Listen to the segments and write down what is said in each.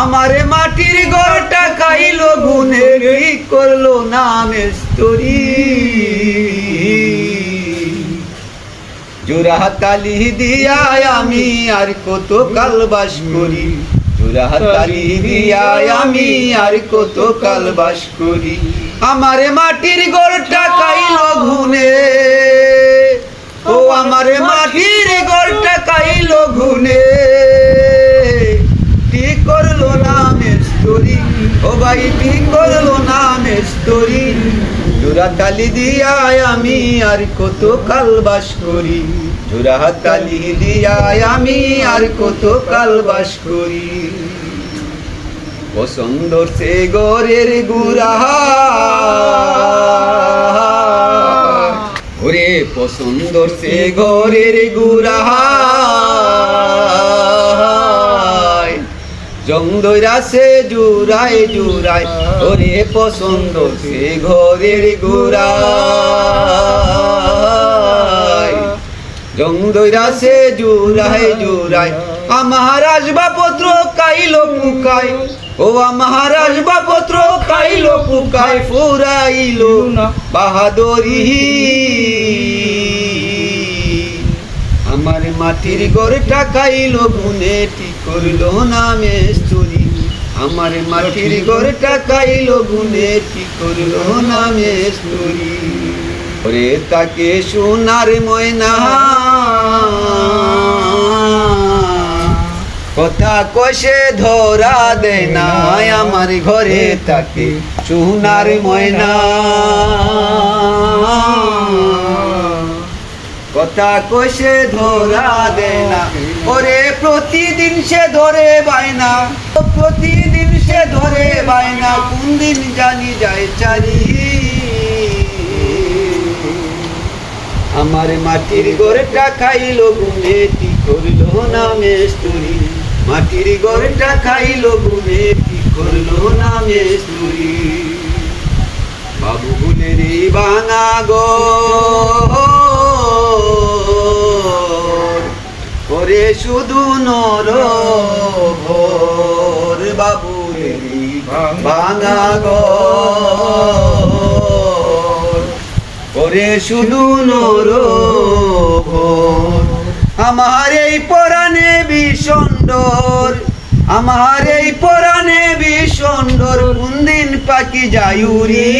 আমারে মাটির ঘরটা খাইলো গুনে কি করল নামে স্তরি জোড়া তালি দিয়া আমি আর কত কাল বাস করি। জোড়া তালি দিয়া আমি আর কত কাল বাস করি। আমারে মাটির ঘরটা খাইলো গুনে ও আমারে মাটির ঘরটা খাইলো গুনে ঠিক করল নামের স্তরি ও ঠিক করল নামের স্তরি জোড়া তালি দিয়া আমি আর কত কাল বাস করি। জোড়া তালি দিয়া আমি আর কত কাল বাস করি। পছন্দ সে গরের গুড়া। ওরে পছন্দ সে ঘরের গুড়া। জংদরা সে জুরাই জুরাই ওরে পছন্দ সে ঘরের গুড়া জংদরা সে জুরাই জুরাই আমার আসবাবপত্র কাইলো পুকাই ও আমার আসবাবপত্র কাইলো পুকাই ফুরাইলো না বাহাদুরি। আমার মাটির গড়টা খাইলো গুনে ঠিক করল না মেস্তুরি আমার মাটির গড়টা খাইলো গুনে ঠিক করল না মেস্তুরি ওরে তাকে সোনার ময়না। কথা কষে ধরা দেয় না, আমার ঘরে তাকে সোনার ময়না। কথা কষে ধরা দেয় না ওরে প্রতিদিন সে ধরে বায়না। প্রতিদিন সে ধরে বায়না। কোন দিন জানি যায় চারি? আমার মাটির গড়টা খাইলো গুনে টি করল না মেস্তুরি? মাটির গড়টা খাইলো গুনে টি করল না মেস্তুরি? বাবু এই ভাঙা গো। শুধু নর ভোর বাবু ভাঙা গো করে শুধু নর ভোর, আমার এই পরাণে বিষণ্ডর আমার এই পরাণে বিষণ্ডর কোনদিন পাখি যায়ুরি।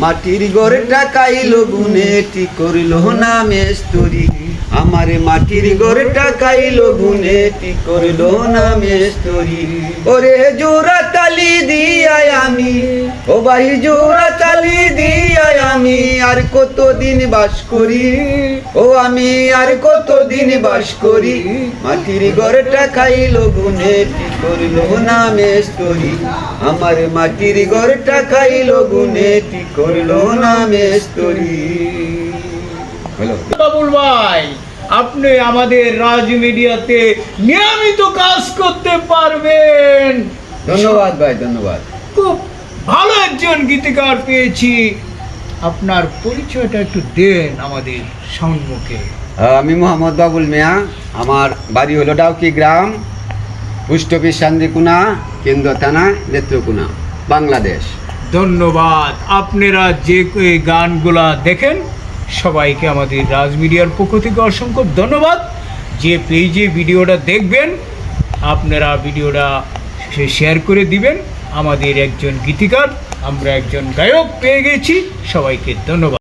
মাটির গড়টা টাকাইল গুনে টি করিল না মেস্তরি। আমারে মাটির গড়টা কাইলো গুনে ঠিক করল না মেস্তরি? ওরে জোড়া তালি দিয়াই আমি, ও ভাই জোড়া তালি দিয়াই আমি, আর কতদিন বাস করি? ও আমি আর কত কতদিন বাস করি? মাটির গড়টা খাইলো, গুনে ঠিক করল না মেস্তরি? আমার মাটির গড়টা খাইলো, গুনে ঠিক করল না মেস্তরি? বাবুল ভাই আপনি আমাদের রাজ মিডিয়াতে নিয়মিত কাজ করতে পারবেন। ধন্যবাদ ভাই ধন্যবাদ। খুব ভালো একজন গীতিকার পেয়েছি। আপনার পরিচয়টা একটু দেন আমাদের সম্মুখে। আমি মোহাম্মদ বাবুল মিয়া আমার বাড়ি হলো ডাউকি গ্রাম পোস্ট অফিস শান্তিকুনা কেন্দ্র থানা নেত্রকোনা বাংলাদেশ। ধন্যবাদ। আপনারা যে গানগুলা দেখেন সবাইকে আমাদের রাজ মিডিয়ার পক্ষ থেকে অসংখ্য ধন্যবাদ। যে পেজে ভিডিওটা দেখবেন, আপনারা ভিডিওটা শেয়ার করে দিবেন। আমাদের একজন গীতিকার, আমরা একজন গায়ক পেয়ে গেছি। সবাইকে ধন্যবাদ।